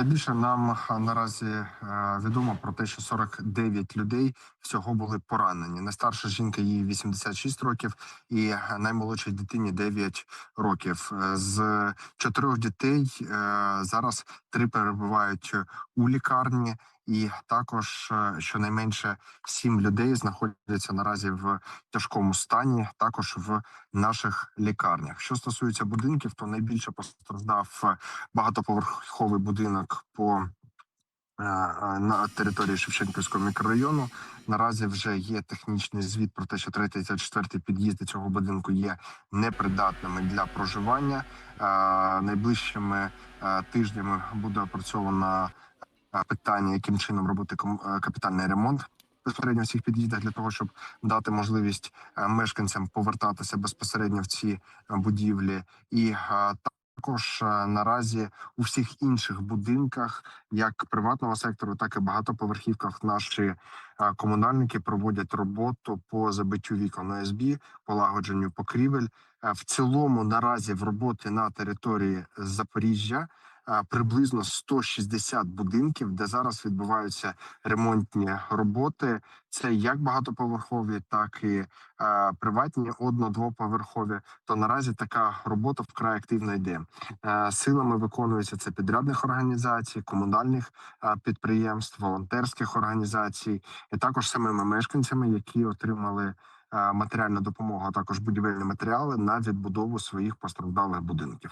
Найбільше нам наразі е, відомо про те, що 49 людей всього були поранені. Найстарша жінка їй 86 років, і е, наймолодшій дитині 9 років. Е, З чотирьох дітей е, зараз три перебувають у лікарні, і також е, щонайменше сім людей знаходяться наразі в тяжкому стані, також в наших лікарнях. Що стосується будинків, то найбільше постраждав е, багатоповерховий будинок по е, на території Шевченківського мікрорайону. Наразі вже є технічний звіт про те, що третій та четвертий під'їзди цього будинку є непридатними для проживання. Найближчими тижнями буде опрацьовано е, питання, яким чином робити е, капітальний ремонт. Безпосередньо в цих під'їздах для того, щоб дати можливість е, мешканцям повертатися безпосередньо в ці е, будівлі, і е, також е, наразі у всіх інших будинках, як приватного сектору, так і багатоповерхівках, наші е, комунальники проводять роботу по забиттю вікон ОСБ, полагодженню покрівель. Е, В цілому наразі в роботі на території Запоріжжя е, приблизно 160 будинків, де зараз відбуваються ремонтні роботи. Це як багатоповерхові, так і приватні одно-двоповерхові. То наразі така робота вкрай активно йде. Е, Силами виконується це підрядних організацій, комунальних підприємств, волонтерських організацій, і також самими мешканцями, які отримали матеріальну допомогу, а також будівельні матеріали на відбудову своїх постраждалих будинків.